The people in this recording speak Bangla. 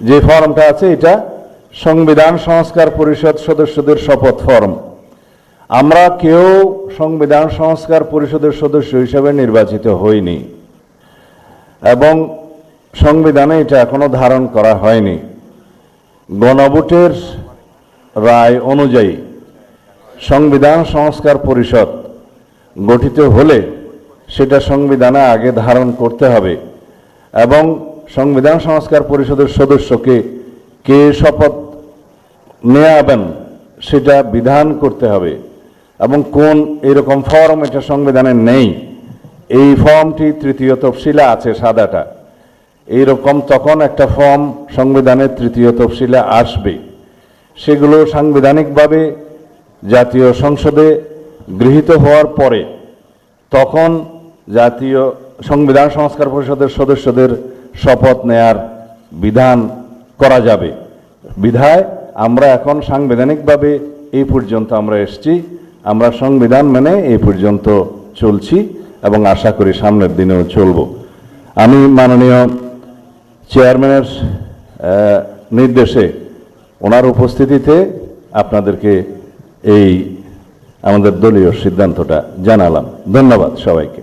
যে ফর্মটা আছে, এটা সংবিধান সংস্কার পরিষদ সদস্যদের শপথ ফর্ম। আমরা কেউ সংবিধান সংস্কার পরিষদের সদস্য হিসেবে নির্বাচিত হইনি এবং সংবিধানে এটা এখনও ধারণ করা হয়নি। গণভোটের রায় অনুযায়ী সংবিধান সংস্কার পরিষদ গঠিত হলে সেটা সংবিধানে আগে ধারণ করতে হবে এবং সংবিধান সংস্কার পরিষদের সদস্যকে কে শপথ নেওয়াবেন সেটা বিধান করতে হবে। এবং কোন এরকম ফর্ম এটা সংবিধানে নেই, এই ফর্মটি তৃতীয় তফসিলে আছে সাদাটা। এইরকম তখন একটা ফর্ম সংবিধানের তৃতীয় তফসিলে আসবে। সেগুলো সাংবিধানিকভাবে জাতীয় সংসদে গৃহীত হওয়ার পরে তখন জাতীয় সংবিধান সংস্কার পরিষদের সদস্যদের শপথ নেয়ার বিধান করা যাবে। বিধায় আমরা এখন সাংবিধানিকভাবে এই পর্যন্ত আমরা এসেছি। আমরা সংবিধান মেনে এই পর্যন্ত চলছি এবং আশা করি সামনের দিনেও চলব। আমি মাননীয় চেয়ারম্যানের নির্দেশে ওনার উপস্থিতিতে আপনাদেরকে এই আমাদের দলীয় সিদ্ধান্তটা জানালাম। ধন্যবাদ সবাইকে।